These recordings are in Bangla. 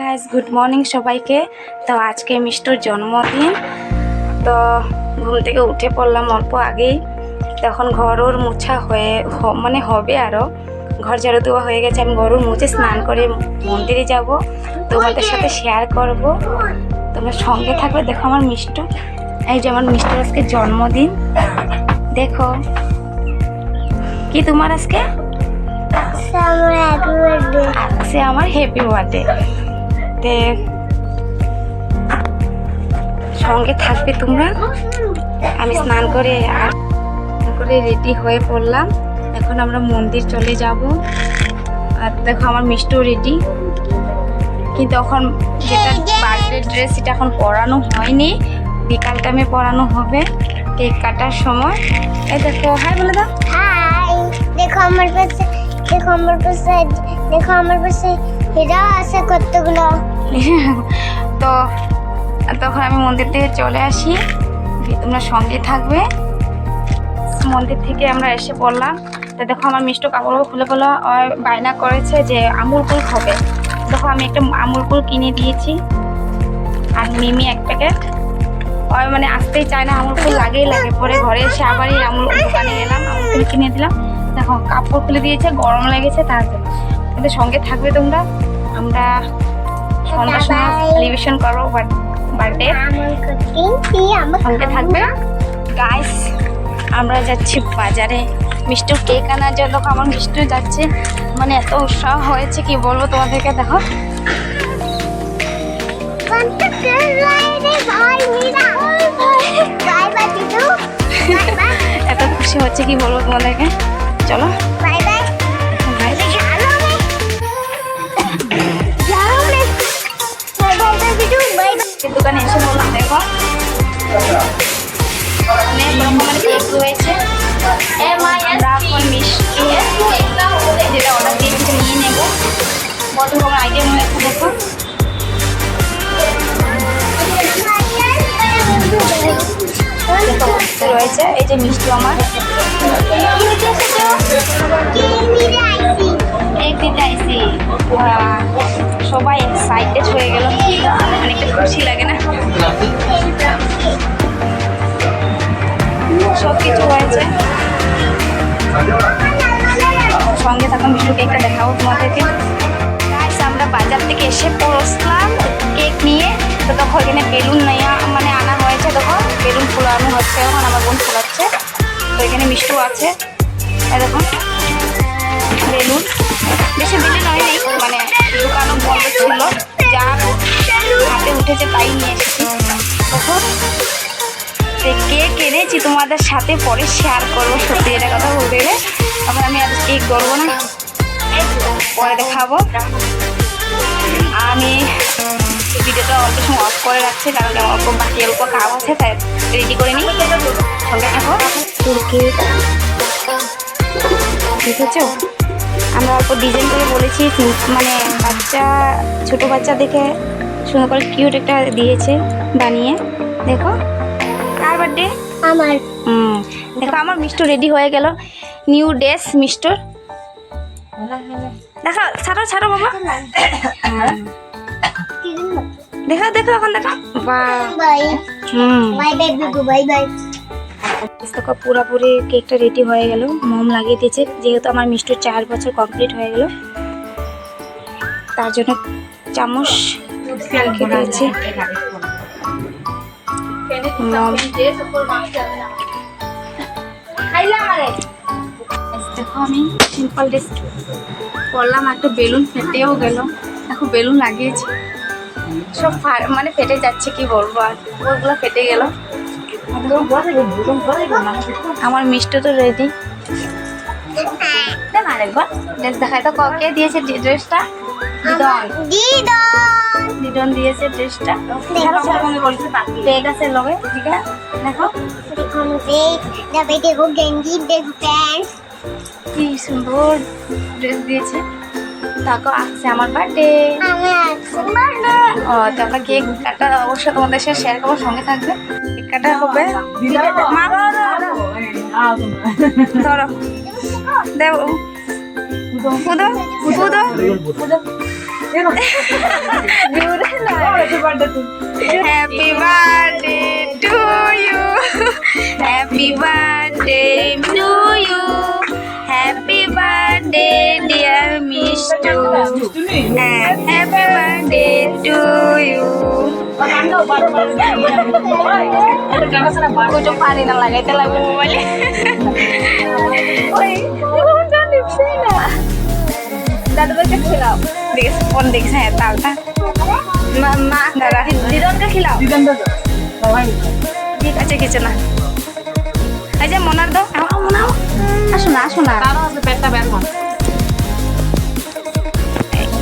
গাইজ গুড মর্নিং সবাইকে। তো আজকে মিষ্টুর জন্মদিন। তো ঘুম থেকে উঠে পড়লাম অল্প আগেই। তখন ঘরোর মুছা হয়ে মানে হবে আরও ঘর ঝাড়ু দেওয়া হয়ে গেছে আমি গরুর মুছে স্নান করে মন্দিরে যাব। তোমাদের সাথে শেয়ার করব। তোমরা সঙ্গে থাকবে দেখো আমার মিষ্টু। এই যে আমার মিষ্টুর আজকে জন্মদিন। দেখো। কি তোমার আজকে? আজকে আমার হ্যাপি বার্থডে তে সঙ্গে থাকবে তোমরা। আমি স্নান করে আর করে রেডি হয়ে পড়লাম। এখন আমরা মন্দির চলে যাব। আর দেখো আমার মিষ্টিও রেডি কিন্তু এখন যেটা বার্থডে ড্রেস সেটা এখন পরানো হয়নি। বিকাল টাইমে পরানো হবে কেক কাটার সময়। এই দেখো হাই বলে দাও হাই দেখো আমার পাশে দেখো আমার পাশে দেখো আমার পাশে হীরা আছে কতগুলো তো, তখন আমি মন্দির থেকে চলে আসি। তোমরা সঙ্গে থাকবে। মন্দির থেকে আমরা এসে পড়লাম। তো দেখো, আমার মিষ্ট কাপড় খুলে বলা বায়না করেছে যে আমুল কুল খাবে। দেখো, আমি একটা আমুল কুল কিনে দিয়েছি। আর মিমি এক প্যাকেট। ওই মানে আসতেই চায় না, আমুল কুল লাগেই লাগে। পরে ঘরে এসে আবারই আমুল দোকানে গেলাম আমুল কুল কিনে দিলাম। দেখো কাপড় খুলে দিয়েছে গরম লেগেছে তার জন্য। কিন্তু সঙ্গে থাকবে তোমরা। আমরা সন্ধ্যার সময়. সেলিব্রেশন করব বার্থডে সঙ্গে থাকবে। গাইস আমরা যাচ্ছি বাজারে। মিষ্টি কেক আনার জন্য আমার মিষ্টিও যাচ্ছে? মানে এত উৎসাহ হয়েছে কি বলব তোমাদেরকে দেখো। এত খুশি হচ্ছে কি বলব তোমাদেরকে? চলো বাই বাই guys, জানো মে জানো মে বাই বাই বাই দিদু বাই বাই কেক দোকানে এসে বললাম দেখো অনেক রকমের কেক রয়েছে রয়েছে, এই যে মিষ্টি আমার। সবাই এক্সাইটেড হয়ে গেল। অনেকটা খুশি লাগে না? সব কিছু হয়েছে। সঙ্গে থাকুন মিষ্টি কেকটা দেখাবো তোমাদেরকে। আমরা বাজার থেকে এসে পড়সলাম কেক নিয়ে। তো তখন এখানে বেলুন ফুলানো এখন আমার বোন ফুলাচ্ছে তো এখানে মিষ্টিও আছে। এরকম বেলুন। বেশি বেলুন হয় নাই মানে দোকানও বন্ধ ছিল। যা হাতে উঠেছে তাই নিয়ে এসেছি। দেখুন তো কেক এনেছি তোমাদের সাথে পরে শেয়ার করব। সত্যি এটা কথা বলতে গেলে। তখন আমি আর কেক করব না। পরে দেখাবো। আমি অফ করে রাখছে কারণ অল্প বাকি অল্প কাজ আছে তাই রেডি করে নিই। সঙ্গে থাকো। দেখেছ আমরা অল্প ডিজাইন করে বলেছি মানে বাচ্চা ছোট বাচ্চা দেখে সুন্দর করে কিউট একটা দিয়েছে বানিয়ে। দেখো। কার বার্থডে আমার। হুম। দেখো আমার মিষ্টু রেডি হয়ে গেল। নিউ ড্রেস মিষ্টুর। দেখো ছাড়ো ছাড়ো বাবা। হ্যাঁ। দেখো দেখো এখন দেখো। Bye bye bye Bigu bye bye দেখো পুরোপুরি কেকটা রেডি হয়ে গেল। মোম লাগিয়ে দিয়েছে যেহেতু আমার মিষ্টুর চার বছর কমপ্লিট হয়ে গেল। তার জন্য চামচ রেখে দিয়েছে। দেখো আমি সিম্পল ড্রেস পরলাম একটা বেলুন ফেটেও গেল। দেখো বেলুন লাগিয়েছি। সব মানে ফেটে যাচ্ছে কি বলব আর ওগুলো ফেটে গেল আমার মিষ্টি তো রেডি দেখ আরেকবার ড্রেস দেখাই তো কে দিয়েছে ড্রেসটা দিদন দিয়েছে ড্রেসটা বেগ আছে লগে ঠিক আছে দেখো দেখো গেঞ্জি দেখো প্যান্ট কি সুন্দর ড্রেস দিয়েছে তাকে আসছে আমার বার্থডে ও তো আমরা কেক কাটা অবশ্যই তোমাদের সাথে শেয়ার করব সঙ্গে থাকবে। কেক কাটা হবে মা ধরো। দেব কুদো কুদো happy birthday to you happy birthday dear Mishtu happy birthday to you কুচো পারি না লাগাইতে লাগবে মোবাইলে ওই ফোনটা নিচ্ছে না দাদুকে খিলাও দেখেছ ফোন দেখছে হ্যাঁ তালটা মা মা দাদা দিদনকে খিলাও ঠিক আছে কিছু না এই যে মনার দাও আও মনা আসো না আসো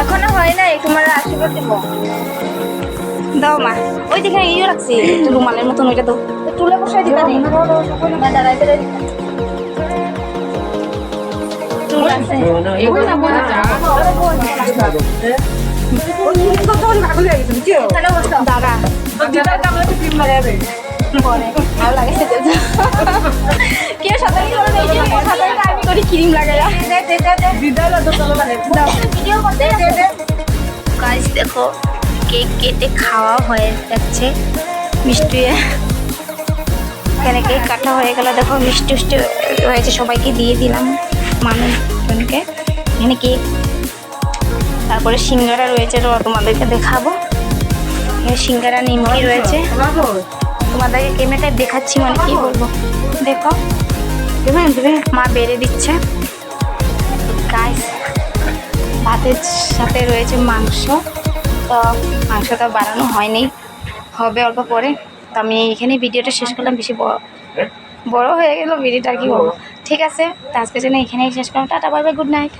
এখনও হয় নাই দাও মা ওই দেখে ইয়ে রাখছি রুমালের মতন ওইটা দাও। তুলে বসাই দিতা নেই দাঁড়া। পরে। ভালো করে ক্রিম লাগাই ভিডিও করতে গাছ দেখো কেক কেটে খাওয়া হয়ে যাচ্ছে মিষ্টি এখানে কেক কাটা হয়ে গেল। দেখো, মিষ্টি উষ্টি হয়েছে, সবাইকে দিয়ে দিলাম, মানুষজনকে। এখানে কেক তারপরে সিঙ্গারা রয়েছে তোমাদেরকে দেখাবো। সিঙ্গারা নিমকি রয়েছে। তোমাদেরকে ক্যামেরাটায় দেখাচ্ছি মানে কি বলব? দেখো। মা বেড়ে দিচ্ছে। গাইস ভাতের সাথে রয়েছে মাংস। তো মাংসটা বানানো হয়নি। হবে অল্প পরে। তো আমি এখানে ভিডিওটা শেষ করলাম। বেশি বড় বড় হয়ে গেল, ভিডিওটা কি বলব? ঠিক আছে? তো আজকের জন্য এখানেই শেষ করলাম। Tata, bye bye, good night.